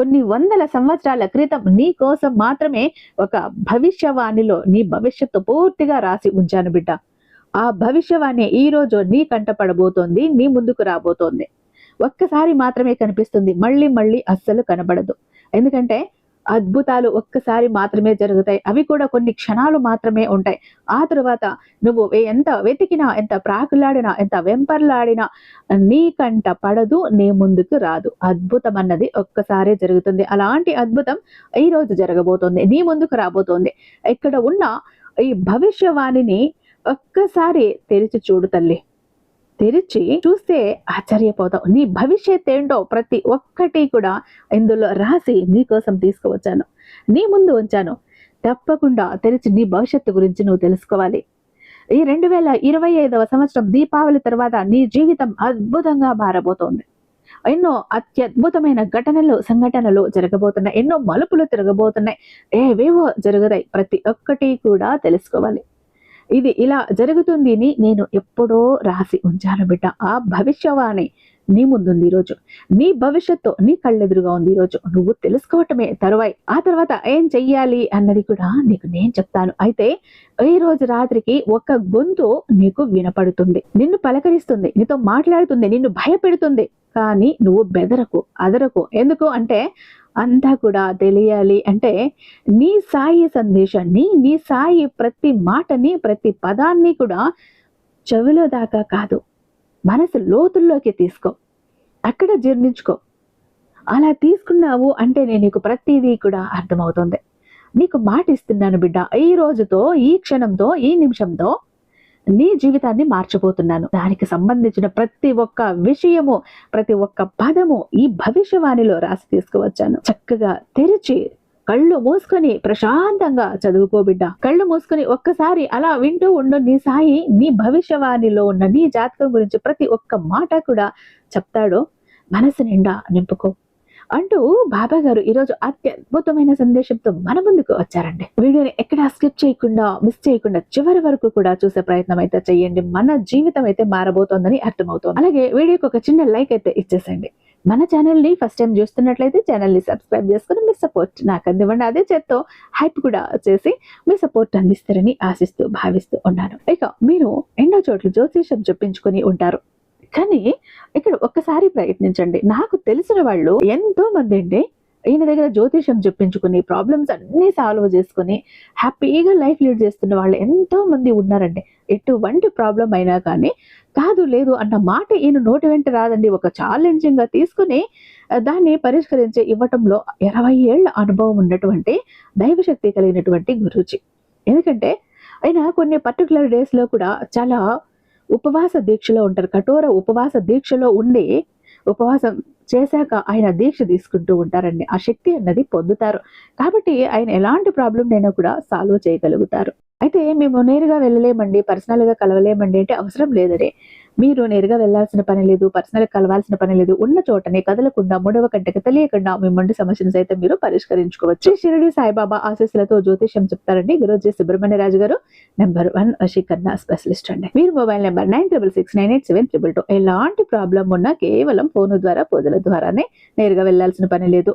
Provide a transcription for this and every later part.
కొన్ని వందల సంవత్సరాల క్రితం నీ కోసం మాత్రమే ఒక భవిష్యవాణిలో నీ భవిష్యత్తు పూర్తిగా రాసి ఉంచాను బిడ్డ. ఆ భవిష్యవాణి ఈ రోజు నీ కంటపడబోతోంది నీ ముందుకు రాబోతోంది. ఒక్కసారి మాత్రమే కనిపిస్తుంది మళ్ళీ మళ్ళీ అస్సలు కనబడదు. ఎందుకంటే అద్భుతాలు ఒక్కసారి మాత్రమే జరుగుతాయి. అవి కూడా కొన్ని క్షణాలు మాత్రమే ఉంటాయి. ఆ తర్వాత నువ్వు ఎంత వెతికినా ఎంత ప్రాకులాడినా ఎంత వెంపర్లాడినా నీ కంట పడదు నీ ముందుకు రాదు. అద్భుతం అన్నది ఒక్కసారే జరుగుతుంది. అలాంటి అద్భుతం ఈ రోజు జరగబోతోంది. నీ ముందుకు రాబోతోంది. ఇక్కడ ఉన్న ఈ భవిష్యవాణిని ఒక్కసారి తెరిచి చూడు తల్లి. తెరిచి చూస్తే ఆశ్చర్యపోతావు. నీ భవిష్యత్ ఏంటో ప్రతి ఒక్కటి కూడా ఇందులో రాసి నీ కోసం తీసుకువచ్చాను. నీ ముందు ఉంచాను. తప్పకుండా తెరిచి నీ భవిష్యత్తు గురించి నువ్వు తెలుసుకోవాలి. ఈ రెండు వేల ఇరవై ఐదవ సంవత్సరం దీపావళి తర్వాత నీ జీవితం అద్భుతంగా మారబోతోంది. ఎన్నో అత్యద్భుతమైన ఘటనలు సంఘటనలు జరగబోతున్నాయి. ఎన్నో మలుపులు తిరగబోతున్నాయి. ఏవేవో జరుగుతాయి. ప్రతి ఒక్కటి కూడా తెలుసుకోవాలి. ఇది ఇలా జరుగుతుంది అని నేను ఎప్పుడో రాసి ఉంచాను బిడ్డ. ఆ భవిష్యవాణి నీ ముందుంది ఈరోజు నీ భవిష్యత్తు నీ కళ్ళెదురుగా ఉంది ఈరోజు నువ్వు తెలుసుకోవటమే తరువాయి. ఆ తర్వాత ఏం చెయ్యాలి అన్నది కూడా నీకు నేను చెప్తాను. అయితే ఈ రోజు రాత్రికి ఒక గొంతు నీకు వినపడుతుంది. నిన్ను పలకరిస్తుంది నీతో మాట్లాడుతుంది నిన్ను భయపెడుతుంది. కానీ నువ్వు బెదరకు అదరకు. ఎందుకు అంటే అంతా కూడా తెలియాలి అంటే నీ సాయి సందేశాన్ని నీ సాయి ప్రతి మాటని ప్రతి పదాన్ని కూడా చెవిలో దాకా కాదు మనసు లోతుల్లోకి తీసుకో. అక్కడ జీర్ణించుకో. అలా తీసుకున్నావు అంటే నేను నీకు ప్రతిదీ కూడా అర్థమవుతుంది. నీకు మాట ఇస్తున్నాను బిడ్డ ఈ రోజుతో ఈ క్షణంతో ఈ నిమిషంతో నీ జీవితాన్ని మార్చబోతున్నాను. దానికి సంబంధించిన ప్రతి ఒక్క విషయము ప్రతి ఒక్క పదము ఈ భవిష్యవాణిలో రాసి తీసుకువచ్చాను. చక్కగా తెరిచి కళ్ళు మూసుకొని ప్రశాంతంగా చదువుకో బిడ్డ. కళ్ళు మూసుకొని ఒక్కసారి అలా వింటూ ఉండు. నీ సాయి నీ భవిష్యవాణిలో ఉన్న నీ జాతకం గురించి ప్రతి ఒక్క మాట కూడా చెప్తాడో మనసు నిండా నింపుకో. అంటూ బాబా గారు ఈరోజు అత్యద్భుతమైన సందేశంతో మన ముందుకు వచ్చారండి. వీడియోని ఎక్కడ స్కిప్ చేయకుండా మిస్ చేయకుండా చివరి వరకు కూడా చూసే ప్రయత్నం అయితే చేయండి. మన జీవితం అయితే మారబోతోందని అర్థమవుతోంది. అలాగే వీడియోకి ఒక చిన్న లైక్ అయితే ఇచ్చేసండి మన ఛానల్ని ఫస్ట్ టైం చూస్తున్నట్లయితే ఛానల్ని సబ్స్క్రైబ్ చేసుకుని మీ సపోర్ట్ నాకు అందివ్వండి. అదే చేత్తో హైప్ కూడా చేసి మీ సపోర్ట్ అందిస్తారని ఆశిస్తూ భావిస్తూ ఉన్నాను. ఇక మీరు ఎన్నో చోట్ల జ్యోతిషం చెప్పించుకొని ఉంటారు. కానీ ఇక్కడ ఒక్కసారి ప్రయత్నించండి. నాకు తెలిసిన వాళ్ళు ఎంతో మంది అండి ఈయన దగ్గర జ్యోతిషం చెప్పించుకుని ప్రాబ్లమ్స్ అన్ని సాల్వ్ చేసుకుని హ్యాపీగా లైఫ్ లీడ్ చేస్తున్న వాళ్ళు ఎంతో మంది ఉన్నారండి. ఎటువంటి ప్రాబ్లం అయినా కానీ కాదు లేదు అన్న మాట ఈయన నోటి వెంట రాదండి. ఒక ఛాలెంజింగ్గా తీసుకుని దాన్ని పరిష్కరించి ఇవ్వటంలో ఇరవై ఏళ్ళ అనుభవం ఉన్నటువంటి దైవశక్తి కలిగినటువంటి గురూజీ. ఎందుకంటే ఆయన కొన్ని పర్టికులర్ డేస్లో కూడా చాలా ఉపవాస దీక్షలో ఉంటారు. కఠోర ఉపవాస దీక్షలో ఉండి ఉపవాసం చేశాక ఆయన దీక్ష తీసుకుంటూ ఉంటారండి. ఆ శక్తి అన్నది పొందుతారు. కాబట్టి ఆయన ఎలాంటి ప్రాబ్లం కూడా సాల్వ్ చేయగలుగుతారు. అయితే మేము నేరుగా వెళ్ళలేమండి పర్సనల్గా కలవలేమండి అంటే అవసరం లేదండి మీరు నేరుగా వెళ్ళాల్సిన పని లేదు పర్సనల్ కలవాల్సిన పని లేదు. ఉన్న చోటనే కదలకుండా మూడవ కంటకి తెలియకుండా మీ మొండి సమస్యను సైతం మీరు పరిష్కరించుకోవచ్చు. శ్రీ షిరిడి సాయిబాబా ఆశీస్సులతో జ్యోతిష్యం చెప్తారండి. గురుజీ సుబ్రహ్మణ్య రాజు గారు నెంబర్ వన్ వశీకరణ స్పెషలిస్ట్ అండి. మీరు mobile number nine triple six nine eight seven triple two. ఎలాంటి ప్రాబ్లం ఉన్నా కేవలం ఫోన్ ద్వారా పూజల ద్వారానే నేరుగా వెళ్ళాల్సిన పని లేదు.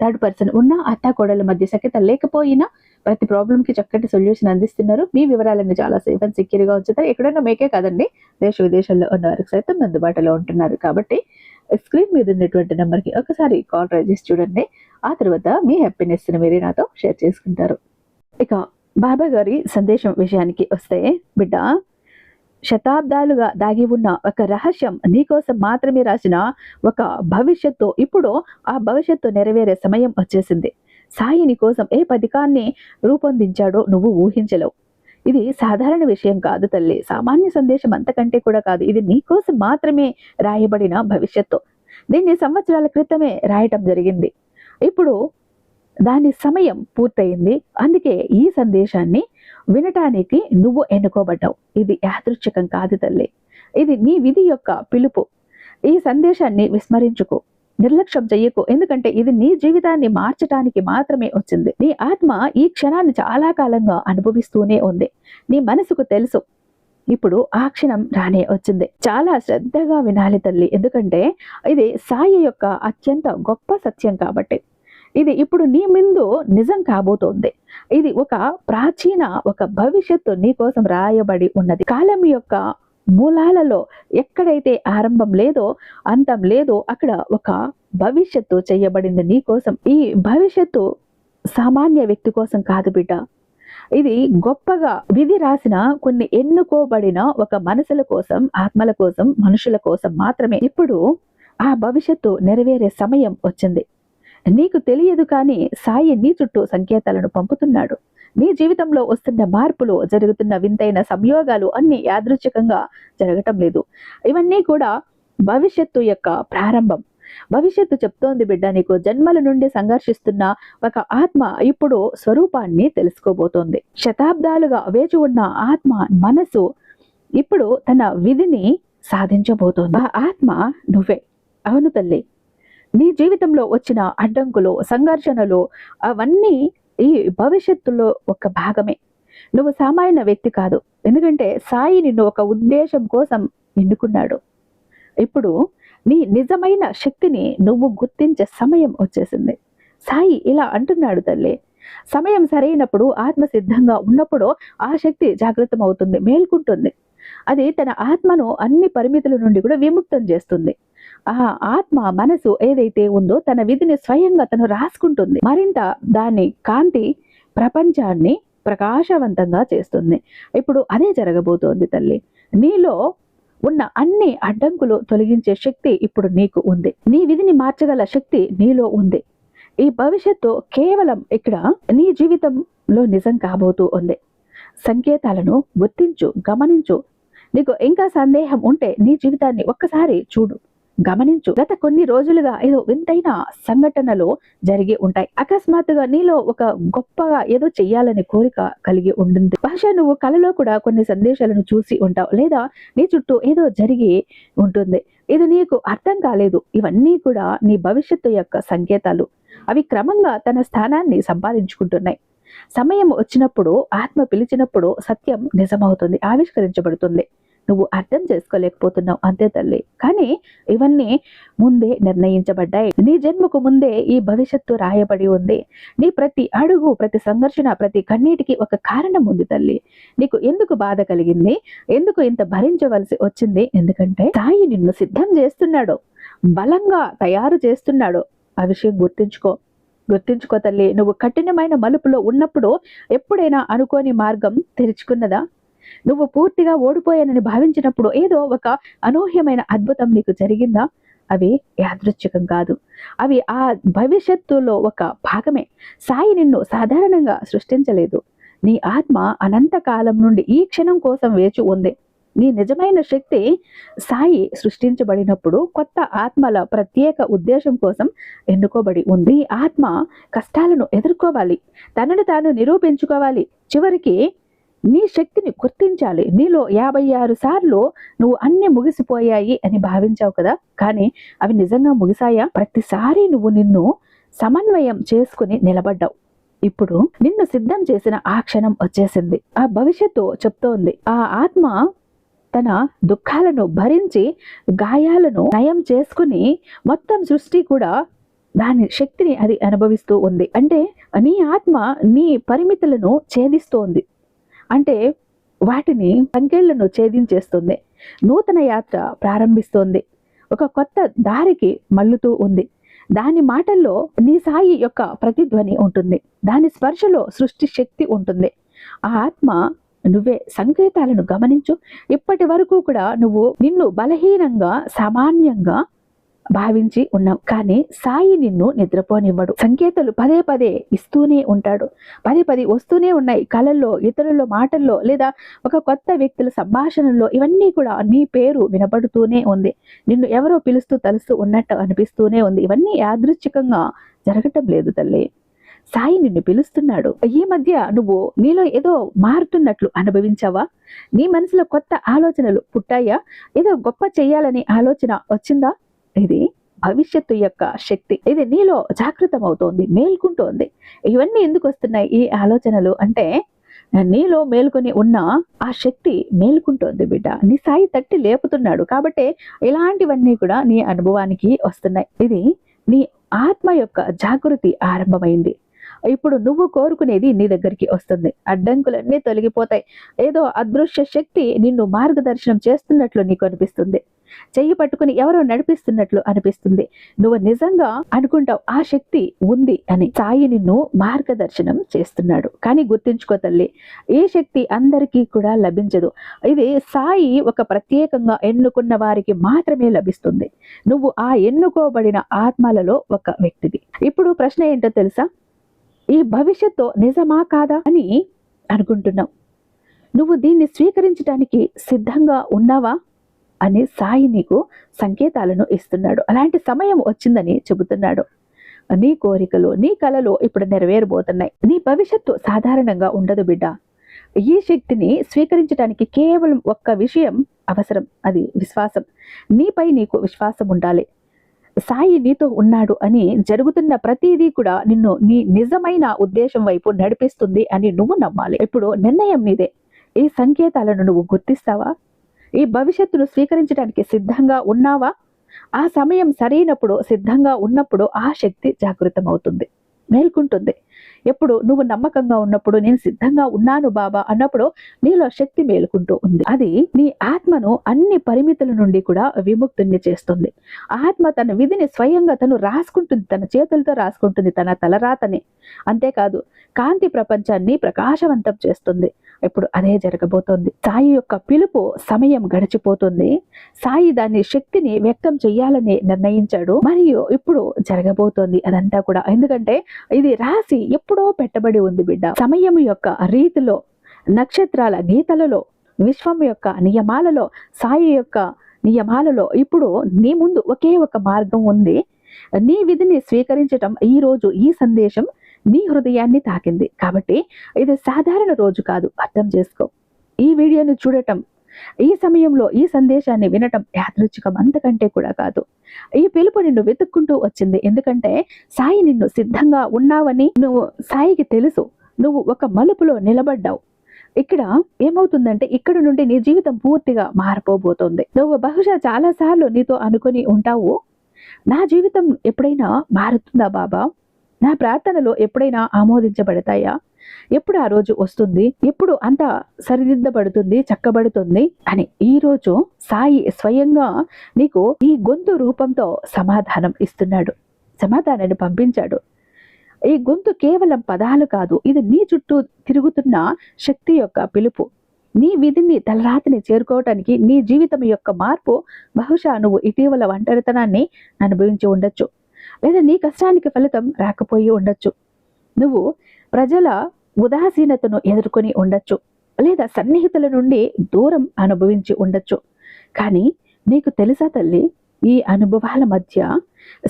థర్డ్ పర్సన్ ఉన్న అత్త కోడల మధ్య సఖ్యత లేకపోయినా ప్రతి ప్రాబ్లం కి చక్కటి సొల్యూషన్ అందిస్తున్నారు. మీ వివరాలన్నీ చాలా సేఫ్ అండ్ సెక్యూర్గా ఉంచుతారు. ఎక్కడైనా మీకే కాదండి దేశ విదేశాల్లో ఉన్న వారికి సైతం అందుబాటులో ఉంటున్నారు. కాబట్టి స్క్రీన్ మీద ఉన్నటువంటి నెంబర్కి ఒకసారి కాల్ ట్రై చేసి చూడండి. ఆ తర్వాత మీ హ్యాపీనెస్ని మీరే నాతో షేర్ చేసుకుంటారు. ఇక బాబా గారి సందేశం విషయానికి వస్తే బిడ్డ శతాబ్దాలుగా దాగి ఉన్న ఒక రహస్యం నీకోసం మాత్రమే రాసిన ఒక భవిష్యత్తు. ఇప్పుడు ఆ భవిష్యత్తు నెరవేరే సమయం వచ్చేసింది. సాయి నీ కోసం ఏ పథకాన్ని రూపొందించాడో నువ్వు ఊహించలేవు. ఇది సాధారణ విషయం కాదు తల్లి. సామాన్య సందేశం అంతకంటే కూడా కాదు. ఇది నీకోసం మాత్రమే రాయబడిన భవిష్యత్తు. దీన్ని సంవత్సరాల క్రితమే రాయటం జరిగింది. ఇప్పుడు దాని సమయం పూర్తయింది. అందుకే ఈ సందేశాన్ని వినటానికి నువ్వు ఎన్నుకోబడ్డావు. ఇది యాదృచ్ఛికం కాదు తల్లి. ఇది నీ విధి యొక్క పిలుపు. ఈ సందేశాన్ని విస్మరించుకో. నిర్లక్ష్యం చెయ్యకు. ఎందుకంటే ఇది నీ జీవితాన్ని మార్చటానికి మాత్రమే వచ్చింది. నీ ఆత్మ ఈ క్షణాన్ని చాలా కాలంగా అనుభవిస్తూనే ఉంది. నీ మనసుకు తెలుసు. ఇప్పుడు ఆ క్షణం రానే వచ్చింది. చాలా శ్రద్ధగా వినాలి తల్లి. ఎందుకంటే ఇది సాయి యొక్క అత్యంత గొప్ప సత్యం కాబట్టి. ఇది ఇప్పుడు నీ ముందు నిజం కాబోతోంది. ఇది ఒక ప్రాచీన ఒక భవిష్యత్తు నీ కోసం రాయబడి ఉన్నది. కాలం యొక్క మూలాలలో ఎక్కడైతే ఆరంభం లేదో అంతం లేదో అక్కడ ఒక భవిష్యత్తు చేయబడింది నీ కోసం. ఈ భవిష్యత్తు సామాన్య వ్యక్తి కోసం కాదు బిడ్డ. ఇది గొప్పగా విధి రాసిన కొన్ని ఎన్నుకోబడిన ఒక మనసుల కోసం ఆత్మల కోసం మనుషుల కోసం మాత్రమే. ఇప్పుడు ఆ భవిష్యత్తు నెరవేరే సమయం వచ్చింది. నీకు తెలియదు కానీ సాయి నీ చుట్టూ సంకేతాలను పంపుతున్నాడు. నీ జీవితంలో వస్తున్న మార్పులు జరుగుతున్న వింతైన సంయోగాలు అన్ని యాదృచ్ఛికంగా జరగటం లేదు. ఇవన్నీ కూడా భవిష్యత్తు యొక్క ప్రారంభం. భవిష్యత్తు చెప్తోంది బిడ్డ నీకు జన్మల నుండి సంఘర్షిస్తున్న ఒక ఆత్మ ఇప్పుడు స్వరూపాన్ని తెలుసుకోబోతోంది. శతాబ్దాలుగా వేచి ఉన్న ఆత్మ మనసు ఇప్పుడు తన విధిని సాధించబోతోంది. ఆ ఆత్మ నువ్వే. అవును తల్లి. నీ జీవితంలో వచ్చిన అడ్డంకులు సంఘర్షణలు అవన్నీ ఈ భవిష్యత్తులో ఒక భాగమే. నువ్వు సామాన్య వ్యక్తి కాదు. ఎందుకంటే సాయి నిన్ను ఒక ఉద్దేశం కోసం ఎన్నుకున్నాడు. ఇప్పుడు నీ నిజమైన శక్తిని నువ్వు గుర్తించే సమయం వచ్చేసింది. సాయి ఇలా అంటున్నాడు తల్లి. సమయం సరైనప్పుడు ఆత్మ సిద్ధంగా ఉన్నప్పుడు ఆ శక్తి జాగృతం అవుతుంది మేల్కుంటుంది. అది తన ఆత్మను అన్ని పరిమితుల నుండి కూడా విముక్తం చేస్తుంది. ఆ ఆత్మ మనసు ఏదైతే ఉందో తన విధిని స్వయంగా తను రాసుకుంటుంది. మరింత దాని కాంతి ప్రపంచాన్ని ప్రకాశవంతంగా చేస్తుంది. ఇప్పుడు అదే జరగబోతోంది తల్లి. నీలో ఉన్న అన్ని అడ్డంకులు తొలగించే శక్తి ఇప్పుడు నీకు ఉంది. నీ విధిని మార్చగల శక్తి నీలో ఉంది. ఈ భవిష్యత్తు కేవలం ఇక్కడ నీ జీవితంలో నిజం కాబోతూ ఉంది. సంకేతాలను గుర్తించు గమనించు. నీకు ఇంకా సందేహం ఉంటే నీ జీవితాన్ని ఒక్కసారి చూడు. గమనించు. గత కొన్ని రోజులుగా ఏదో వింతైన సంఘటనలు జరిగి ఉంటాయి. అకస్మాత్తుగా నీలో ఒక గొప్పగా ఏదో చెయ్యాలనే కోరిక కలిగి ఉంటుంది. బహుశా నువ్వు కలలో కూడా కొన్ని సందేశాలను చూసి ఉంటావు. లేదా నీ చుట్టూ ఏదో జరిగి ఉంటుంది. ఇది నీకు అర్థం కాలేదు. ఇవన్నీ కూడా నీ భవిష్యత్తు యొక్క సంకేతాలు. అవి క్రమంగా తన స్థానాన్ని సంపాదించుకుంటున్నాయి. సమయం వచ్చినప్పుడు ఆత్మ పిలిచినప్పుడు సత్యం నిజమవుతుంది ఆవిష్కరించబడుతుంది. నువ్వు అర్థం చేసుకోలేకపోతున్నావు. అంతే తల్లి. కానీ ఇవన్నీ ముందే నిర్ణయించబడ్డాయి. నీ జన్మకు ముందే ఈ భవిష్యత్తు రాయబడి ఉంది. నీ ప్రతి అడుగు ప్రతి సంఘర్షణ ప్రతి కన్నీటికి ఒక కారణం ఉంది తల్లి. నీకు ఎందుకు బాధ కలిగింది? ఎందుకు ఇంత భరించవలసి వచ్చింది? ఎందుకంటే తాయి నిన్ను సిద్ధం చేస్తున్నాడు. బలంగా తయారు చేస్తున్నాడు. ఆ విషయం గుర్తుంచుకో. గుర్తుంచుకో తల్లి. నువ్వు కఠినమైన మలుపులో ఉన్నప్పుడు ఎప్పుడైనా అనుకోని మార్గం తెరుచుకున్నదా? నువ్వు పూర్తిగా ఓడిపోయానని భావించినప్పుడు ఏదో ఒక అనూహ్యమైన అద్భుతం నీకు జరిగిందా? అవి యాదృచ్ఛికం కాదు. అవి ఆ భవిష్యత్తులో ఒక భాగమే. సాయి నిన్ను సాధారణంగా సృష్టించలేదు. నీ ఆత్మ అనంత కాలం నుండి ఈ క్షణం కోసం వేచి ఉంది. నీ నిజమైన శక్తి సాయి సృష్టించబడినప్పుడు కొత్త ఆత్మల ప్రత్యేక ఉద్దేశం కోసం ఎన్నుకోబడి ఉంది. ఆత్మ కష్టాలను ఎదుర్కోవాలి. తనను తాను నిరూపించుకోవాలి. చివరికి నీ శక్తిని గుర్తించాలి. నీలో యాభై ఆరు సార్లు నువ్వు అన్ని ముగిసిపోయాయి అని భావించావు కదా? కానీ అవి నిజంగా ముగిసాయా ప్రతిసారి నువ్వు నిన్ను సమన్వయం చేసుకుని నిలబడ్డావు. ఇప్పుడు నిన్ను సిద్ధం చేసిన ఆ క్షణం వచ్చేసింది. ఆ భవిష్యత్తు చెప్తోంది. ఆ ఆత్మ తన దుఃఖాలను భరించి గాయాలను నయం చేసుకుని మొత్తం సృష్టి కూడా దాని శక్తిని అది అనుభవిస్తూ ఉంది. అంటే నీ ఆత్మ నీ పరిమితులను ఛేదిస్తోంది. అంటే వాటిని సంఖ్యలను ఛేదించేస్తుంది. నూతన యాత్ర ప్రారంభిస్తోంది. ఒక కొత్త దారికి మల్లుతూ ఉంది. దాని మాటల్లో నీ సాయి యొక్క ప్రతిధ్వని ఉంటుంది. దాని స్పర్శలో సృష్టి శక్తి ఉంటుంది. ఆ ఆత్మ నువ్వే సంకేతాలను గమనించు. ఇప్పటి వరకు కూడా నువ్వు నిన్ను బలహీనంగా సామాన్యంగా భావించి ఉన్నాం కానీ సాయి నిన్ను నిద్రపోనివ్వడు. సంకేతాలు పదే పదే ఇస్తూనే ఉంటాడు. పదే పదే వస్తూనే ఉన్నాయి. కళల్లో ఇతరుల మాటల్లో లేదా ఒక కొత్త వ్యక్తుల సంభాషణలో ఇవన్నీ కూడా నీ పేరు వినపడుతూనే ఉంది. నిన్ను ఎవరో పిలుస్తూ తలుస్తూ ఉన్నట్టు అనిపిస్తూనే ఉంది. ఇవన్నీ యాదృచ్ఛికంగా జరగటం లేదు తల్లి. సాయి నిన్ను పిలుస్తున్నాడు. ఈ మధ్య నువ్వు నీలో ఏదో మారుతున్నట్లు అనుభవించావా? నీ మనసులో కొత్త ఆలోచనలు పుట్టాయా? ఏదో గొప్ప చెయ్యాలనే ఆలోచన వచ్చిందా? ఇది భవిష్యత్తు యొక్క శక్తి. ఇది నీలో జాగృతమవుతోంది మేల్కుంటోంది. ఇవన్నీ ఎందుకు వస్తున్నాయి ఈ ఆలోచనలు? అంటే నీలో మేల్కొని ఉన్న ఆ శక్తి మేల్కుంటోంది బిడ్డ. నీ సాయి తట్టి లేపుతున్నాడు కాబట్టి ఇలాంటివన్నీ కూడా నీ అనుభవానికి వస్తున్నాయి. ఇది నీ ఆత్మ యొక్క జాగృతి ఆరంభమైంది. ఇప్పుడు నువ్వు కోరుకునేది నీ దగ్గరికి వస్తుంది. అడ్డంకులన్నీ తొలగిపోతాయి. ఏదో అదృశ్య శక్తి నిన్ను మార్గదర్శనం చేస్తున్నట్లు నీకు అనిపిస్తుంది. చెయ్యి పట్టుకుని ఎవరో నడిపిస్తున్నట్లు అనిపిస్తుంది. నువ్వు నిజంగా అనుకుంటావు ఆ శక్తి ఉంది అని సాయి నిన్ను మార్గదర్శనం చేస్తున్నాడు. కానీ గుర్తుంచుకో తల్లి ఏ శక్తి అందరికీ కూడా లభించదు. ఇది సాయి ఒక ప్రత్యేకంగా ఎన్నుకున్న వారికి మాత్రమే లభిస్తుంది. నువ్వు ఆ ఎన్నుకోబడిన ఆత్మలలో ఒక వ్యక్తివి. ఇప్పుడు ప్రశ్న ఏంటో తెలుసా? ఈ భవిష్యత్తు నిజమా కాదా అని అనుకుంటున్నావు. నువ్వు దీన్ని స్వీకరించడానికి సిద్ధంగా ఉన్నావా? అని సాయి నీకు సంకేతాలను ఇస్తున్నాడు. అలాంటి సమయం వచ్చిందని చెబుతున్నాడు. నీ కోరికలు నీ కలలు ఇప్పుడు నెరవేరబోతున్నాయి. నీ భవిష్యత్తు సాధారణంగా ఉండదు బిడ్డ. ఈ శక్తిని స్వీకరించడానికి కేవలం ఒక్క విషయం అవసరం. అది విశ్వాసం. నీపై నీకు విశ్వాసం ఉండాలి. సాయి నీతో ఉన్నాడు అని జరుగుతున్న ప్రతిదీ కూడా నిన్ను నీ నిజమైన ఉద్దేశం వైపు నడిపిస్తుంది అని నువ్వు నమ్మాలి. ఇప్పుడు నిర్ణయం నీదే. ఈ సంకేతాలను నువ్వు గుర్తిస్తావా? ఈ భవిష్యత్తును స్వీకరించడానికి సిద్ధంగా ఉన్నావా? ఆ సమయం సరైనప్పుడు సిద్ధంగా ఉన్నప్పుడు ఆ శక్తి జాగృతమవుతుంది. మేల్కుంటుంది. ఎప్పుడు నువ్వు నమ్మకంగా ఉన్నప్పుడు నేను సిద్ధంగా ఉన్నాను బాబా అన్నప్పుడు నీలో శక్తి మేలుకుంటూ ఉంది. అది నీ ఆత్మను అన్ని పరిమితుల నుండి కూడా విముక్తుని చేస్తుంది. ఆత్మ తన విధిని స్వయంగా తను రాసుకుంటుంది తన చేతులతో రాసుకుంటుంది తన తలరాతని అంతేకాదు కాంతి ప్రపంచాన్ని ప్రకాశవంతం చేస్తుంది. ఇప్పుడు అదే జరగబోతోంది. సాయి యొక్క పిలుపు సమయం గడిచిపోతుంది. సాయి దాని శక్తిని వ్యక్తం చేయాలని నిర్ణయించాడు. మరియు ఇప్పుడు జరగబోతోంది అదంతా కూడా. ఎందుకంటే ఇది రాసి ఎప్పుడో పెట్టబడి ఉంది బిడ్డ. సమయం యొక్క రీతిలో నక్షత్రాల గీతలలో విశ్వం యొక్క నియమాలలో సాయి యొక్క నియమాలలో ఇప్పుడు నీ ముందు ఒకే ఒక మార్గం ఉంది. నీ విధిని స్వీకరించటం ఈ రోజు ఈ సందేశం నీ హృదయాన్ని తాకింది. కాబట్టి ఇది సాధారణ రోజు కాదు. అర్థం చేసుకో. ఈ వీడియోని చూడటం ఈ సమయంలో ఈ సందేశాన్ని వినటం యాదృచ్ఛికం అంతకంటే కూడా కాదు. ఈ పిలుపు నిన్ను వెతుక్కుంటూ వచ్చింది. ఎందుకంటే సాయి నిన్ను సిద్ధంగా ఉన్నావని నువ్వు సాయికి తెలుసు. నువ్వు ఒక మలుపులో నిలబడ్డావు. ఇక్కడ ఏమవుతుందంటే ఇక్కడ నుండి నీ జీవితం పూర్తిగా మారిపోబోతోంది. నువ్వు బహుశా చాలా సార్లు నీతో అనుకుని ఉంటావు. నా జీవితం ఎప్పుడైనా మారుతుందా బాబా? నా ప్రార్థనలు ఎప్పుడైనా ఆమోదించబడతాయా? ఎప్పుడు ఆ రోజు వస్తుంది? ఎప్పుడు అంత సరిదిద్దబడుతుంది చక్కబడుతుంది అని ఈ రోజు సాయి స్వయంగా నీకు ఈ గొంతు రూపంతో సమాధానం ఇస్తున్నాడు. సమాధానాన్ని పంపించాడు. ఈ గొంతు కేవలం పదాలు కాదు ఇది నీ చుట్టూ తిరుగుతున్న శక్తి యొక్క పిలుపు. నీ విధిని తలరాతిని చేరుకోవటానికి నీ జీవితం యొక్క మార్పు బహుశా నువ్వు ఇటీవల ఒంటరితనాన్ని అనుభవించి ఉండొచ్చు. లేదా నీ కష్టానికి ఫలితం రాకపోయి ఉండొచ్చు. నువ్వు ప్రజల ఉదాసీనతను ఎదుర్కొని ఉండొచ్చు. లేదా సన్నిహితుల నుండి దూరం అనుభవించి ఉండొచ్చు. కానీ నీకు తెలుసా తల్లి ఈ అనుభవాల మధ్య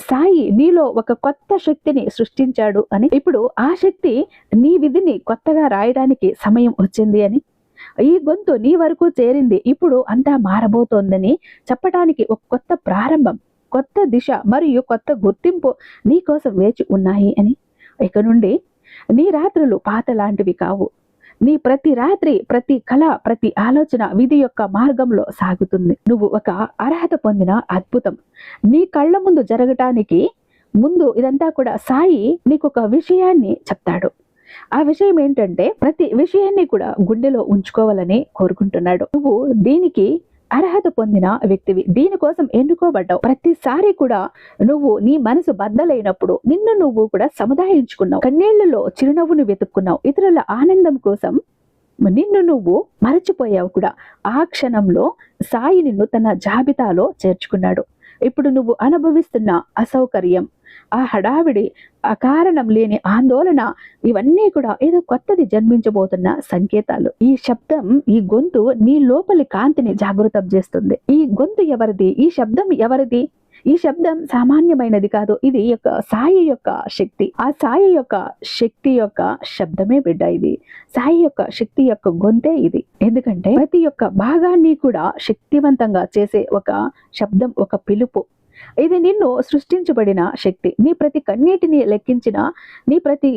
సాయి నీలో ఒక కొత్త శక్తిని సృష్టించాడు అని. ఇప్పుడు ఆ శక్తి నీ విధిని కొత్తగా రాయడానికి సమయం వచ్చింది అని. ఈ గొంతు నీ వరకు చేరింది. ఇప్పుడు అంతా మారబోతోందని చెప్పడానికి ఒక కొత్త ప్రారంభం. కొత్త దిశ మరియు కొత్త గుర్తింపు నీకోసం వేచి ఉన్నాయి అని. ఇక నుండి నీ రాత్రులు పాత లాంటివి కావు. నీ ప్రతి రాత్రి ప్రతి కళ ప్రతి ఆలోచన విధి యొక్క మార్గంలో సాగుతుంది. నువ్వు ఒక అర్హత పొందిన అద్భుతం. నీ కళ్ళ ముందు జరగటానికి ముందు ఇదంతా కూడా సాయి నీకు ఒక విషయాన్ని చెప్తాడు. ఆ విషయం ఏంటంటే ప్రతి విషయాన్ని కూడా గుండెలో ఉంచుకోవాలని కోరుకుంటున్నాడు. నువ్వు దీనికి అర్హత పొందిన వ్యక్తివి. దీనికోసం ఎన్నుకోబడ్డావు. ప్రతిసారి కూడా నువ్వు నీ మనసు బద్దలైనప్పుడు నిన్ను నువ్వు కూడా సముదాయించుకున్నావు. కన్నీళ్ళలో చిరునవ్వును వెతుక్కున్నావు. ఇతరుల ఆనందం కోసం నిన్ను నువ్వు మరచిపోయావు కూడా. ఆ క్షణంలో సాయి నిన్ను తన జాబితాలో చేర్చుకున్నాడు. ఇప్పుడు నువ్వు అనుభవిస్తున్న అసౌకర్యం ఆ హడావిడి అకారణం లేని ఆందోళన ఇవన్నీ కూడా ఏదో కొత్తది జన్మించబోతున్న సంకేతాలు. ఈ శబ్దం ఈ గొంతు నీ లోపలి కాంతిని జాగృతం చేస్తుంది. ఈ గొంతు ఎవరిది? ఈ శబ్దం ఎవరిది? ఈ శబ్దం సామాన్యమైనది కాదు ఇది యొక్క సాయి యొక్క శక్తి. ఆ సాయి యొక్క శక్తి యొక్క శబ్దమే బిడ్డ ఇది. సాయి యొక్క శక్తి యొక్క గొంతే ఇది. ఎందుకంటే ప్రతి ఒక్క భాగాన్ని కూడా శక్తివంతంగా చేసే ఒక శబ్దం ఒక పిలుపు. ఇది నిన్ను సృష్టించబడిన శక్తి. నీ ప్రతి కన్నీటిని లెక్కించిన నీ ప్రతి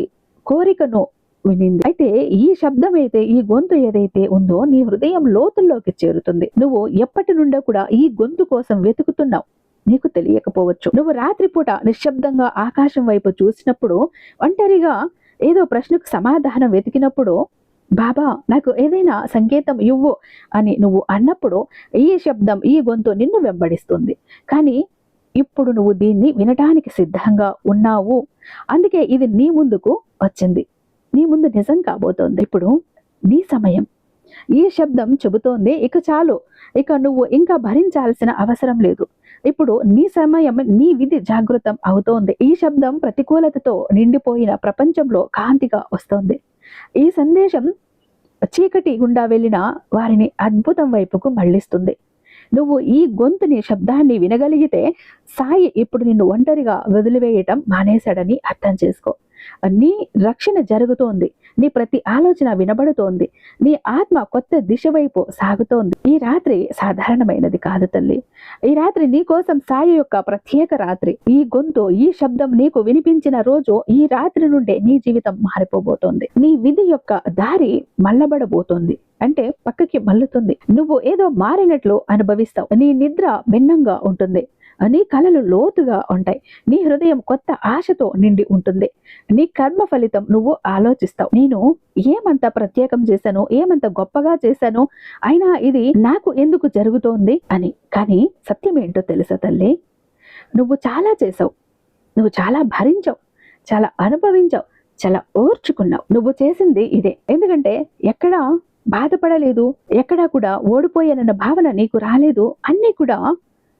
కోరికను వినింది. అయితే ఈ శబ్దం అయితే ఈ గొంతు ఏదైతే ఉందో నీ హృదయం లోతుల్లోకి చేరుతుంది. నువ్వు ఎప్పటి నుండో కూడా ఈ గొంతు కోసం వెతుకుతున్నావు. నీకు తెలియకపోవచ్చు. నువ్వు రాత్రిపూట నిశ్శబ్దంగా ఆకాశం వైపు చూసినప్పుడు ఒంటరిగా ఏదో ప్రశ్నకు సమాధానం వెతికినప్పుడు బాబా నాకు ఏదైనా సంకేతం ఇవ్వు అని నువ్వు అన్నప్పుడు ఈ శబ్దం ఈ గొంతు నిన్ను వెంబడిస్తుంది. కానీ ఇప్పుడు నువ్వు దీన్ని వినటానికి సిద్ధంగా ఉన్నావు. అందుకే ఇది నీ ముందుకు వచ్చింది. నీ ముందు నిజం కాబోతోంది. ఇప్పుడు నీ సమయం. ఈ శబ్దం చెబుతోంది. ఇక చాలు. ఇక నువ్వు ఇంకా భరించాల్సిన అవసరం లేదు. ఇప్పుడు నీ సమయం నీ విధి జాగృతం అవుతోంది. ఈ శబ్దం ప్రతికూలతతో నిండిపోయిన ప్రపంచంలో కాంతిగా వస్తోంది. ఈ సందేశం చీకటి గుండా వెళ్ళిన వారిని అద్భుతం వైపుకు మళ్ళిస్తుంది. నువ్వు ఈ గొంతుని శబ్దాన్ని వినగలిగితే సాయి ఇప్పుడు నిన్ను ఒంటరిగా వదిలివేయటం మానేశాడని అర్థం చేసుకో. నీ రక్షణ జరుగుతోంది. నీ ప్రతి ఆలోచన వినబడుతోంది. నీ ఆత్మ కొత్త దిశ వైపు సాగుతోంది. ఈ రాత్రి సాధారణమైనది కాదు తల్లి. ఈ రాత్రి నీ కోసం సాయి యొక్క ప్రత్యేక రాత్రి. ఈ గొంతు ఈ శబ్దం నీకు వినిపించిన రోజు ఈ రాత్రి నుండే నీ జీవితం మారిపోబోతోంది. నీ విధి యొక్క దారి మల్లబడబోతోంది అంటే పక్కకి మల్లుతుంది నువ్వు ఏదో మారినట్లు అనుభవిస్తావు. నీ నిద్ర భిన్నంగా ఉంటుంది. నీ కళలు లోతుగా ఉంటాయి. నీ హృదయం కొత్త ఆశతో నిండి ఉంటుంది. నీ కర్మ ఫలితం నువ్వు ఆలోచిస్తావు. నేను ఏమంత ప్రత్యేకం చేశాను? ఏమంత గొప్పగా చేశాను? అయినా ఇది నాకు ఎందుకు జరుగుతోంది? అని. కానీ సత్యం ఏంటో తెలుసా తల్లి? నువ్వు చాలా చేసావు నువ్వు చాలా భరించావు. చాలా అనుభవించావు. చాలా ఓర్చుకున్నావు. నువ్వు చేసింది ఇదే. ఎందుకంటే ఎక్కడా బాధపడలేదు. ఎక్కడా కూడా ఓడిపోయానన్న భావన నీకు రాలేదు. అన్నీ కూడా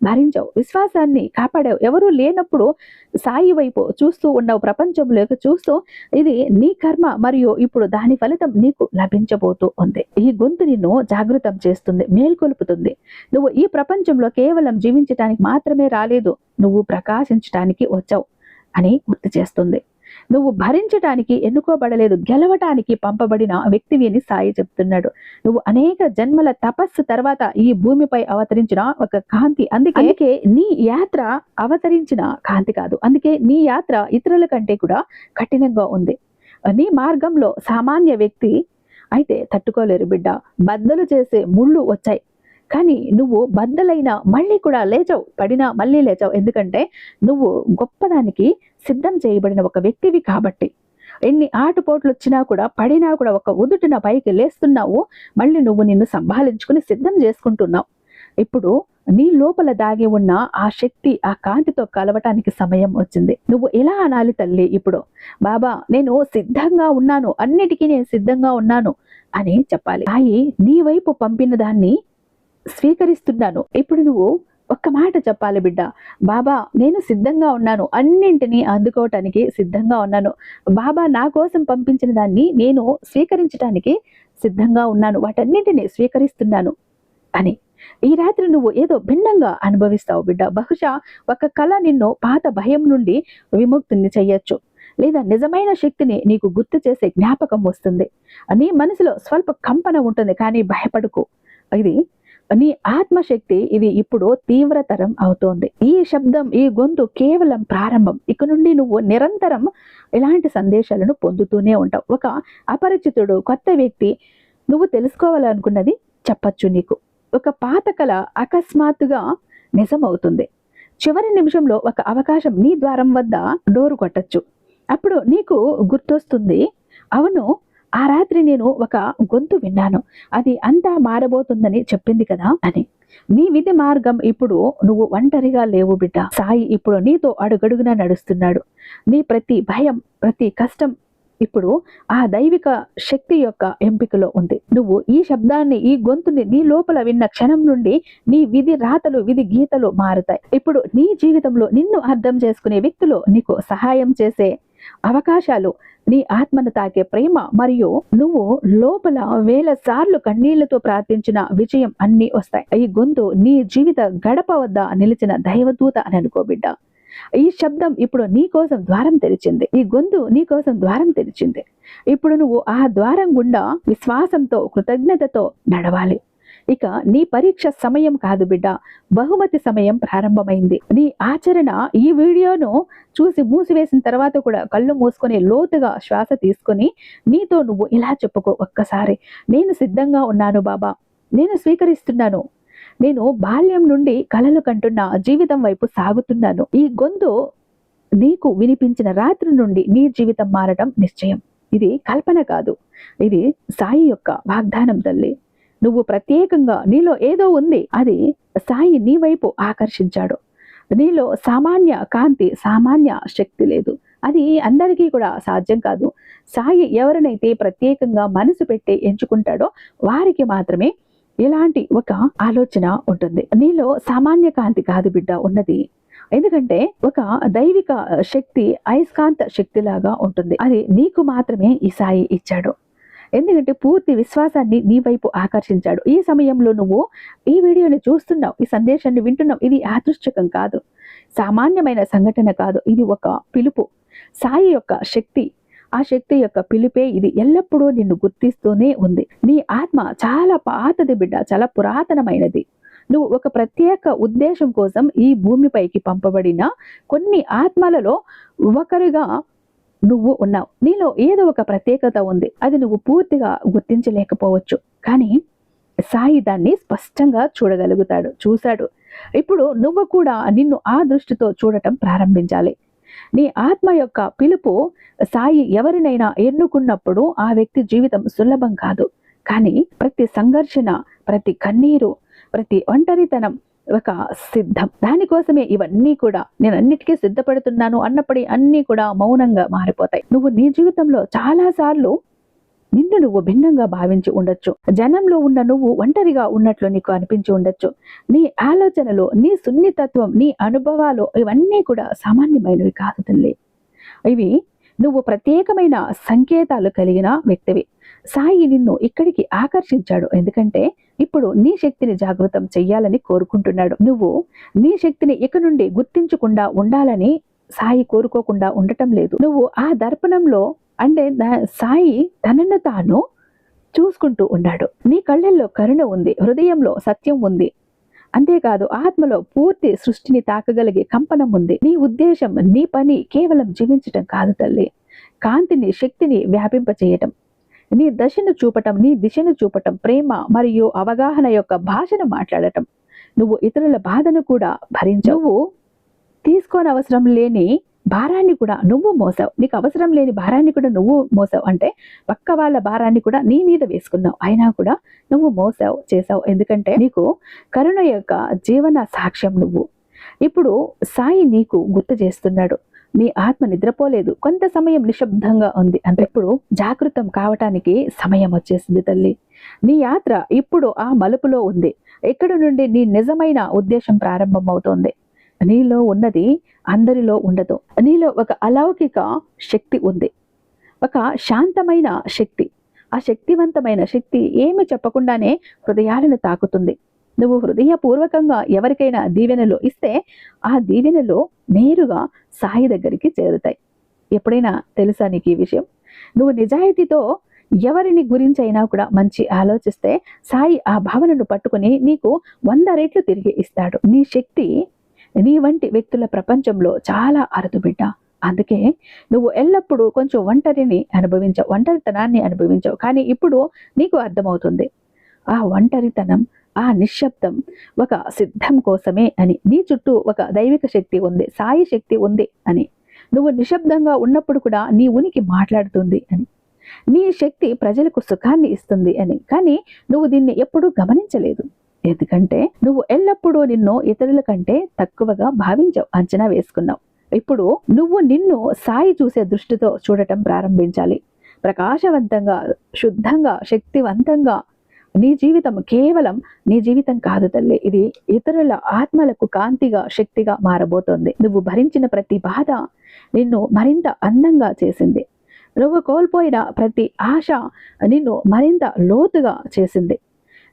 భరించావు. విశ్వాసాన్ని కాపాడావు. ఎవరు లేనప్పుడు సాయి వైపు చూస్తూ ఉన్నావు. ప్రపంచంలోకి చూస్తూ ఇది నీ కర్మ మరియు ఇప్పుడు దాని ఫలితం నీకు లభించబోతూ ఉంది. ఈ గొంతు నిన్ను జాగృతం చేస్తుంది. మేల్కొల్పుతుంది. నువ్వు ఈ ప్రపంచంలో కేవలం జీవించటానికి మాత్రమే రాలేదు. నువ్వు ప్రకాశించటానికి వచ్చావు అని గుర్తు చేస్తుంది. నువ్వు భరించటానికి ఎన్నుకోబడలేదు గెలవటానికి పంపబడిన వ్యక్తివి అని సాయి చెప్తున్నాడు. నువ్వు అనేక జన్మల తపస్సు తర్వాత ఈ భూమిపై అవతరించిన ఒక కాంతి. అందుకే అందుకే నీ యాత్ర అవతరించిన కాంతి కాదు. అందుకే నీ యాత్ర ఇతరుల కంటే కూడా కఠినంగా ఉంది. నీ మార్గంలో సామాన్య వ్యక్తి అయితే తట్టుకోలేరు బిడ్డ. బద్దలు చేసే ముళ్ళు వచ్చాయి. కానీ నువ్వు బద్దలైన మళ్ళీ కూడా లేచావు పడినా మళ్ళీ లేచావు. ఎందుకంటే నువ్వు గొప్పదానికి సిద్ధం చేయబడిన ఒక వ్యక్తివి కాబట్టి. ఎన్ని ఆటుపోట్లు వచ్చినా కూడా పడినా కూడా ఒక ఉదుటిన పైకి లేస్తున్నావు మళ్ళీ నువ్వు నిన్ను సంభాలించుకుని సిద్ధం చేసుకుంటున్నావు. ఇప్పుడు నీ లోపల దాగి ఉన్న ఆ శక్తి ఆ కాంతితో కలవటానికి సమయం వచ్చింది. నువ్వు ఎలా అనాలి తల్లి ఇప్పుడు? బాబా నేను సిద్ధంగా ఉన్నాను అన్నిటికీ నేను సిద్ధంగా ఉన్నాను అని చెప్పాలి. తాయి నీ వైపు పంపిన దాన్ని స్వీకరిస్తున్నాను. ఇప్పుడు నువ్వు ఒక్క మాట చెప్పాలి బిడ్డ. బాబా నేను సిద్ధంగా ఉన్నాను. అన్నింటినీ అందుకోవటానికి సిద్ధంగా ఉన్నాను. బాబా నా కోసం పంపించిన దాన్ని నేను స్వీకరించడానికి సిద్ధంగా ఉన్నాను. వాటన్నింటినీ స్వీకరిస్తున్నాను అని. ఈ రాత్రి నువ్వు ఏదో భిన్నంగా అనుభవిస్తావు బిడ్డ. బహుశా ఒక కళ నిన్ను పాత భయం నుండి విముక్తిని చెయ్యొచ్చు. లేదా నిజమైన శక్తిని నీకు గుర్తు చేసే జ్ఞాపకం వస్తుంది. నీ మనసులో స్వల్ప కంపన ఉంటుంది. కానీ భయపడుకు. ఇది నీ ఆత్మశక్తి ఇది ఇప్పుడు తీవ్రతరం అవుతోంది. ఈ శబ్దం ఈ గొంతు కేవలం ప్రారంభం. ఇక నుండి నువ్వు నిరంతరం ఇలాంటి సందేశాలను పొందుతూనే ఉంటావు. ఒక అపరిచితుడు కొత్త వ్యక్తి నువ్వు తెలుసుకోవాలనుకున్నది చెప్పచ్చు నీకు. ఒక పాత కళ అకస్మాత్తుగా నిజమవుతుంది. చివరి నిమిషంలో ఒక అవకాశం నీ ద్వారం వద్ద డోరు కొట్టచ్చు. అప్పుడు నీకు గుర్తొస్తుంది అవును ఆ రాత్రి నేను ఒక గొంతు విన్నాను. అది అంతా మారబోతుందని చెప్పింది కదా అని. నీ విధి మార్గం ఇప్పుడు నువ్వు ఒంటరిగా లేవు బిడ్డ. సాయి ఇప్పుడు నీతో అడుగడుగునా నడుస్తున్నాడు. నీ ప్రతి భయం ప్రతి కష్టం ఇప్పుడు ఆ దైవిక శక్తి యొక్క ఎంపికలో ఉంది. నువ్వు ఈ శబ్దాన్ని ఈ గొంతుని నీ లోపల విన్న క్షణం నుండి నీ విధి రాతలు విధి గీతలు మారుతాయి. ఇప్పుడు నీ జీవితంలో నిన్ను అర్థం చేసుకునే వ్యక్తులు నీకు సహాయం చేసే అవకాశాలు నీ ఆత్మను తాకే ప్రేమ మరియు నువ్వు లోపల వేల సార్లు కన్నీళ్ళతో ప్రార్థించిన విజయం అన్ని వస్తాయి. ఈ గొంతు నీ జీవిత గడప వద్ద నిలిచిన దైవదూత అని అనుకో బిడ్డ. ఈ శబ్దం ఇప్పుడు నీ కోసం ద్వారం తెరిచింది. ఈ గొంతు నీ కోసం ద్వారం తెరిచింది. ఇప్పుడు నువ్వు ఆ ద్వారం గుండా విశ్వాసంతో కృతజ్ఞతతో నడవాలి. ఇక నీ పరీక్ష సమయం కాదు బిడ్డ. బహుమతి సమయం ప్రారంభమైంది. నీ ఆచరణ ఈ వీడియోను చూసి మూసివేసిన తర్వాత కూడా కళ్ళు మూసుకొని లోతుగా శ్వాస తీసుకొని నీతో నువ్వు ఇలా చెప్పుకో ఒక్కసారి. నేను సిద్ధంగా ఉన్నాను బాబా. నేను స్వీకరిస్తున్నాను. నేను బాల్యం నుండి కలలు కంటున్న జీవితం వైపు సాగుతున్నాను. ఈ గొంతు నీకు వినిపించిన రాత్రి నుండి నీ జీవితం మారడం నిశ్చయం. ఇది కల్పన కాదు. ఇది సాయి యొక్క వాగ్దానం తల్లి. నువ్వు ప్రత్యేకంగా నీలో ఏదో ఉంది. అది సాయి నీ వైపు ఆకర్షించాడు. నీలో సామాన్య కాంతి సామాన్య శక్తి లేదు. అది అందరికీ కూడా సాధ్యం కాదు. సాయి ఎవరినైతే ప్రత్యేకంగా మనసు పెట్టి ఎంచుకుంటాడో వారికి మాత్రమే ఇలాంటి ఒక ఆలోచన ఉంటుంది. నీలో సామాన్య కాంతి కాదు బిడ్డ ఉన్నది. ఎందుకంటే ఒక దైవిక శక్తి అయస్కాంత శక్తిలాగా ఉంటుంది. అది నీకు మాత్రమే ఈ సాయి ఇచ్చాడు. ఎందుకంటే పూర్తి విశ్వాసాన్ని నీ వైపు ఆకర్షించాడు. ఈ సమయంలో నువ్వు ఈ వీడియోని చూస్తున్నావు ఈ సందేశాన్ని వింటున్నావు. ఇది యాదృశ్చకం కాదు. సామాన్యమైన సంఘటన కాదు. ఇది ఒక పిలుపు. సాయి యొక్క శక్తి ఆ శక్తి యొక్క పిలిపే ఇది. ఎల్లప్పుడూ నిన్ను గుర్తిస్తూనే ఉంది. నీ ఆత్మ చాలా పాతది బిడ్డ చాలా పురాతనమైనది. నువ్వు ఒక ప్రత్యేక ఉద్దేశం కోసం ఈ భూమిపైకి పంపబడిన కొన్ని ఆత్మలలో ఒకరిగా నువ్వు ఉన్నావు. నీలో ఏదో ఒక ప్రత్యేకత ఉంది. అది నువ్వు పూర్తిగా గుర్తించలేకపోవచ్చు. కానీ సాయి దాన్ని స్పష్టంగా చూడగలుగుతాడు చూశాడు. ఇప్పుడు నువ్వు కూడా నిన్ను ఆ దృష్టితో చూడటం ప్రారంభించాలి. నీ ఆత్మ యొక్క పిలుపు సాయి ఎవరినైనా ఎన్నుకున్నప్పుడు ఆ వ్యక్తి జీవితం సులభం కాదు. కానీ ప్రతి సంఘర్షణ ప్రతి కన్నీరు ప్రతి ఒంటరితనం ఒక సిద్ధం. దానికోసమే ఇవన్నీ కూడా నేను అన్నిటికీ సిద్ధపడుతున్నాను అన్నప్పటి అన్నీ కూడా మౌనంగా మారిపోతాయి. నువ్వు నీ జీవితంలో చాలా సార్లు నిన్ను నువ్వు భిన్నంగా భావించి ఉండొచ్చు. జనంలో ఉన్న నువ్వు ఒంటరిగా ఉన్నట్లు నీకు అనిపించి ఉండొచ్చు. నీ ఆలోచనలు నీ సున్నితత్వం నీ అనుభవాలు ఇవన్నీ కూడా సామాన్యమైనవి కాదు తల్లి. ఇవి నువ్వు ప్రత్యేకమైన సంకేతాలు కలిగిన వ్యక్తివి. సాయి నిన్ను ఇక్కడికి ఆకర్షించాడు. ఎందుకంటే ఇప్పుడు నీ శక్తిని జాగృతం చెయ్యాలని కోరుకుంటున్నాడు. నువ్వు నీ శక్తిని ఇక నుండి గుర్తించకుండా ఉండాలని సాయి కోరుకోకుండా ఉండటం లేదు. నువ్వు ఆ దర్పణంలో అంటే సాయి తనను తాను చూసుకుంటూ ఉన్నాడు. నీ కళ్ళల్లో కరుణ ఉంది హృదయంలో సత్యం ఉంది. అంతేకాదు ఆత్మలో పూర్తి సృష్టిని తాకగలిగే కంపనం ఉంది. నీ ఉద్దేశం నీ పని కేవలం జీవించటం కాదు తల్లి. కాంతిని శక్తిని వ్యాపింపచేయటం. నీ దశను చూపటం నీ దిశను చూపటం ప్రేమ మరియు అవగాహన యొక్క భాషను మాట్లాడటం. నువ్వు ఇతరుల బాధను కూడా భరించవు. తీసుకోని తీసుకోనవసరం లేని భారాన్ని కూడా నువ్వు మోసావు. నీకు అవసరం లేని భారాన్ని కూడా నువ్వు మోసావు. అంటే పక్క వాళ్ళ భారాన్ని కూడా నీ మీద వేసుకున్నావు. అయినా కూడా నువ్వు మోసావు చేసావు. ఎందుకంటే నీకు కరుణ యొక్క జీవన సాక్ష్యం నువ్వు. ఇప్పుడు సాయి నీకు గుర్తు చేస్తున్నాడు. నీ ఆత్మ నిద్రపోలేదు. కొంత సమయం నిశ్శబ్దంగా ఉంది. అంటే ఇప్పుడు జాగృతం కావటానికి సమయం వచ్చేసింది తల్లి. నీ యాత్ర ఇప్పుడు ఆ మలుపులో ఉంది. ఇక్కడ నుండి నీ నిజమైన ఉద్దేశం ప్రారంభమవుతోంది? నీలో ఉన్నది అందరిలో ఉండదు. నీలో ఒక అలౌకిక శక్తి ఉంది. ఒక శాంతమైన శక్తి. ఆ శక్తివంతమైన శక్తి ఏమి చెప్పకుండానే హృదయాలను తాకుతుంది. నువ్వు హృదయపూర్వకంగా ఎవరికైనా దీవెనలు ఇస్తే ఆ దీవెనలు నేరుగా సాయి దగ్గరికి చేరుతాయి. ఎప్పుడైనా తెలుసా నీకు ఈ విషయం? నువ్వు నిజాయితీతో ఎవరిని గురించి అయినా కూడా మంచి ఆలోచిస్తే సాయి ఆ భావనను పట్టుకుని నీకు వంద రెట్లు తిరిగి ఇస్తాడు. నీ శక్తి నీ వంటి వ్యక్తుల ప్రపంచంలో చాలా అరుదు బిడ్డ. అందుకే నువ్వు ఎల్లప్పుడూ కొంచెం ఒంటరిని అనుభవించావు ఒంటరితనాన్ని అనుభవించావు. కానీ ఇప్పుడు నీకు అర్థమవుతుంది. ఆ ఒంటరితనం ఆ నిశ్శబ్దం ఒక సిద్ధం కోసమే అని. నీ చుట్టూ ఒక దైవిక శక్తి ఉంది సాయి శక్తి ఉంది అని. నువ్వు నిశ్శబ్దంగా ఉన్నప్పుడు కూడా నీ ఉనికి మాట్లాడుతుంది అని. నీ శక్తి ప్రజలకు సుఖాన్ని ఇస్తుంది అని. కానీ నువ్వు దీన్ని ఎప్పుడూ గమనించలేదు. ఎందుకంటే నువ్వు ఎల్లప్పుడూ నిన్ను ఇతరుల కంటే తక్కువగా భావించావు అంచనా వేసుకున్నావు. ఇప్పుడు నువ్వు నిన్ను సాయి చూసే దృష్టితో చూడటం ప్రారంభించాలి. ప్రకాశవంతంగా శుద్ధంగా శక్తివంతంగా నీ జీవితం కేవలం నీ జీవితం కాదు తల్లి. ఇది ఇతరుల ఆత్మలకు కాంతిగా శక్తిగా మారబోతోంది. నువ్వు భరించిన ప్రతి బాధ నిన్ను మరింత అందంగా చేసింది. నువ్వు కోల్పోయిన ప్రతి ఆశ నిన్ను మరింత లోతుగా చేసింది.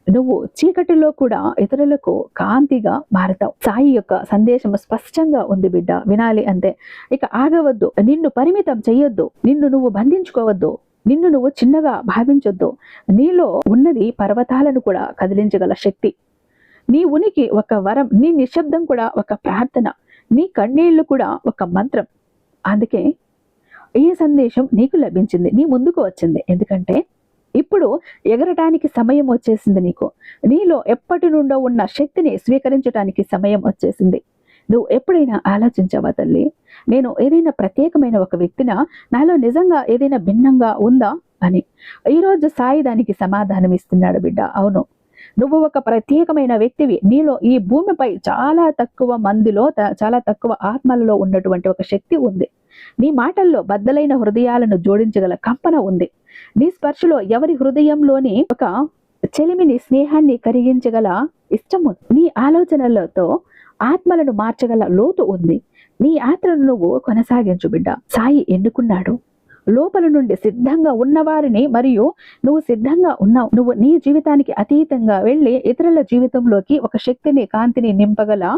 నువ్వు చీకటిలో కూడా ఇతరులకు కాంతిగా మారతావు. సాయి యొక్క సందేశం స్పష్టంగా ఉంది బిడ్డ. వినాలి అంతే ఇక ఆగవద్దు. నిన్ను పరిమితం చేయొద్దు నిన్ను నువ్వు బంధించుకోవద్దు. నిన్ను నువ్వు చిన్నగా భావించొద్దు. నీలో ఉన్నది పర్వతాలను కూడా కదిలించగల శక్తి. నీ ఉనికి ఒక వరం నీ నిశ్శబ్దం కూడా ఒక ప్రార్థన నీ కన్నీళ్ళు కూడా ఒక మంత్రం. అందుకే ఈ సందేశం నీకు లభించింది నీ ముందుకు వచ్చింది. ఎందుకంటే ఇప్పుడు ఎగరటానికి సమయం వచ్చేసింది నీకు. నీలో ఎప్పటి నుండో ఉన్న శక్తిని స్వీకరించడానికి సమయం వచ్చేసింది. నువ్వు ఎప్పుడైనా ఆలోచించావా తల్లి? నేను ఏదైనా ప్రత్యేకమైన ఒక వ్యక్తిన? నాలో నిజంగా ఏదైనా భిన్నంగా ఉందా? అని. ఈరోజు సాయి దానికి సమాధానం ఇస్తున్నాడు బిడ్డ. అవును. నువ్వు ఒక ప్రత్యేకమైన వ్యక్తివి. నీలో ఈ భూమిపై చాలా తక్కువ మందిలో చాలా తక్కువ ఆత్మలలో ఉన్నటువంటి ఒక శక్తి ఉంది. నీ మాటల్లో బద్దలైన హృదయాలను జోడించగల కంపన ఉంది. నీ స్పర్శలో ఎవరి హృదయంలోని ఒక చెలిమిని స్నేహాన్ని కరిగించగల ఇష్టము నీ ఆలోచనలతో ఆత్మలను మార్చగల లోతు ఉంది. నీ యాత్రను నువ్వు కొనసాగించు బిడ్డ. సాయి ఎన్నుకున్నాడు. లోపల నుండి సిద్ధంగా ఉన్నవారిని మరియు నువ్వు సిద్ధంగా ఉన్నావు. నువ్వు నీ జీవితానికి అతీతంగా వెళ్ళి ఇతరుల జీవితంలోకి ఒక శక్తిని కాంతిని నింపగల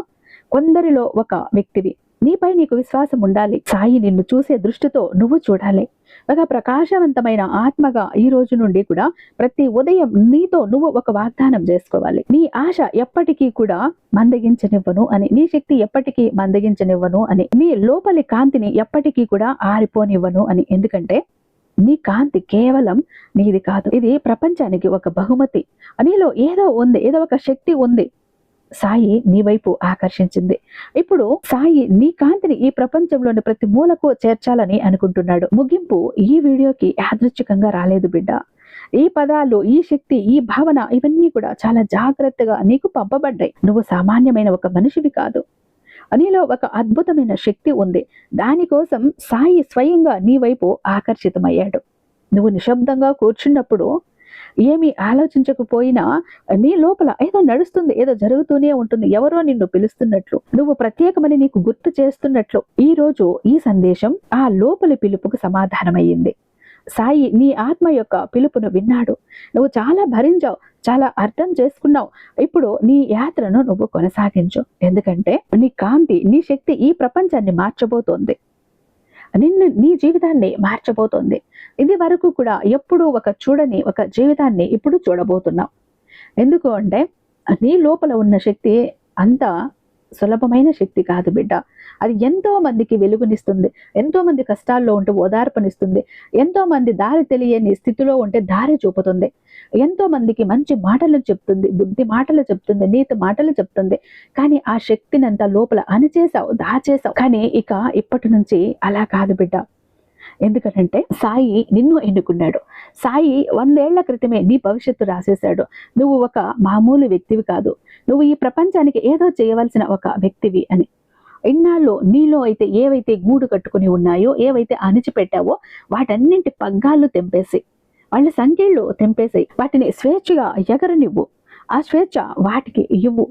కొందరిలో ఒక వ్యక్తివి. నీపై నీకు విశ్వాసం ఉండాలి. సాయి నిన్ను చూసే దృష్టితో నువ్వు చూడాలి. ఒక ప్రకాశవంతమైన ఆత్మగా ఈ రోజు నుండి కూడా ప్రతి ఉదయం నీతో నువ్వు ఒక వాగ్దానం చేసుకోవాలి. నీ ఆశ ఎప్పటికీ కూడా మందగించనివ్వను అని నీ శక్తి ఎప్పటికీ మందగించనివ్వను అని నీ లోపలి కాంతిని ఎప్పటికీ కూడా ఆరిపోనివ్వను అని. ఎందుకంటే నీ కాంతి కేవలం నీది కాదు. ఇది ప్రపంచానికి ఒక బహుమతి. నీలో ఏదో ఉంది ఏదో ఒక శక్తి ఉంది. సాయి నీ వైపు ఆకర్షించింది. ఇప్పుడు సాయి నీ కాంతిని ఈ ప్రపంచంలోని ప్రతి మూలకు చేర్చాలని అనుకుంటున్నాడు. ముగింపు ఈ వీడియోకి యాదృచ్ఛికంగా రాలేదు బిడ్డ. ఈ పదాలు ఈ శక్తి ఈ భావన ఇవన్నీ కూడా చాలా జాగ్రత్తగా నీకు పంపబడ్డాయి. నువ్వు సామాన్యమైన ఒక మనిషివి కాదు. నీలో ఒక అద్భుతమైన శక్తి ఉంది. దానికోసం సాయి స్వయంగా నీ వైపు ఆకర్షితమయ్యాడు. నువ్వు నిశ్శబ్దంగా కూర్చున్నప్పుడు ఏమి ఆలోచించకపోయినా నీ లోపల ఏదో నడుస్తుంది ఏదో జరుగుతూనే ఉంటుంది. ఎవరో నిన్ను పిలుస్తున్నట్లు నువ్వు ప్రత్యేకమని నీకు గుర్తు చేస్తున్నట్లు ఈ రోజు ఈ సందేశం ఆ లోపలి పిలుపుకు సమాధానమయ్యింది. సాయి నీ ఆత్మ యొక్క పిలుపును విన్నాడు. నువ్వు చాలా భరించావు చాలా అర్థం చేసుకున్నావు. ఇప్పుడు నీ యాత్రను నువ్వు కొనసాగించు. ఎందుకంటే నీ కాంతి నీ శక్తి ఈ ప్రపంచాన్ని మార్చబోతోంది. నిన్ను నీ జీవితాన్ని మార్చబోతోంది. ఇది వరకు కూడా ఎప్పుడు ఒక చూడని ఒక జీవితాన్ని ఇప్పుడు చూడబోతున్నాం ఎందుకు అంటే నీ లోపల ఉన్న శక్తి అంతా సులభమైన శక్తి కాదు బిడ్డ. అది ఎంతో మందికి వెలుగునిస్తుంది. ఎంతో మంది కష్టాల్లో ఉంటే ఓదార్పనిస్తుంది. ఎంతో మంది దారి తెలియని స్థితిలో ఉంటే దారి చూపుతుంది. ఎంతో మందికి మంచి మాటలు చెప్తుంది. బుద్ధి మాటలు చెప్తుంది. నీతి మాటలు చెప్తుంది. కానీ ఆ శక్తిని అంతా లోపల అణిచేసావు దాచేసావు. కానీ ఇక ఇప్పటి నుంచి అలా కాదు బిడ్డ. ఎందుకంటే సాయి నిన్ను ఎన్నుకున్నాడు. సాయి వందేళ్ళ క్రితమే నీ భవిష్యత్తు రాసేశాడు. నువ్వు ఒక మామూలు వ్యక్తివి కాదు. నువ్వు ఈ ప్రపంచానికి ఏదో చేయవలసిన ఒక వ్యక్తివి అని. ఇన్నాళ్ళు నీలో అయితే ఏవైతే గూడు కట్టుకుని ఉన్నాయో ఏవైతే అణిచిపెట్టావో వాటన్నింటి పగ్గాలు తెంపేసి వాళ్ళ సంఖ్యలు తెంపేసి వాటిని స్వేచ్ఛగా ఎగరనివ్వు. ఆ స్వేచ్ఛ వాటికి ఇవ్వు.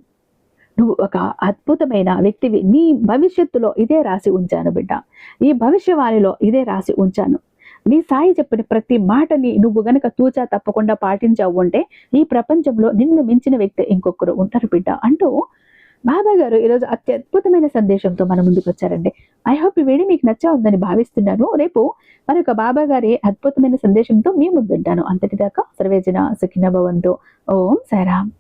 నువ్వు ఒక అద్భుతమైన వ్యక్తివి. నీ భవిష్యత్తులో ఇదే రాసి ఉంచాను బిడ్డ. ఈ భవిష్యవాణిలో ఇదే రాసి ఉంచాను. నీ సాయి చెప్పిన ప్రతి మాటని నువ్వు గనక తూచా తప్పకుండా పాటించావు అంటే ఈ ప్రపంచంలో నిన్ను మించిన వ్యక్తి ఇంకొకరు ఉంటారు బిడ్డ. అంటూ బాబా గారు ఈరోజు అత్యద్భుతమైన సందేశంతో మన ముందుకు వచ్చారండి. ఐ హోప్ ఈ వీడియో మీకు నచ్చా ఉందని భావిస్తున్నాను. రేపు మరొక బాబా గారి అద్భుతమైన సందేశంతో మీ ముందుంటాను. అంతటిదాకా సర్వేజన సుఖిన భవంతు. ఓం సారాం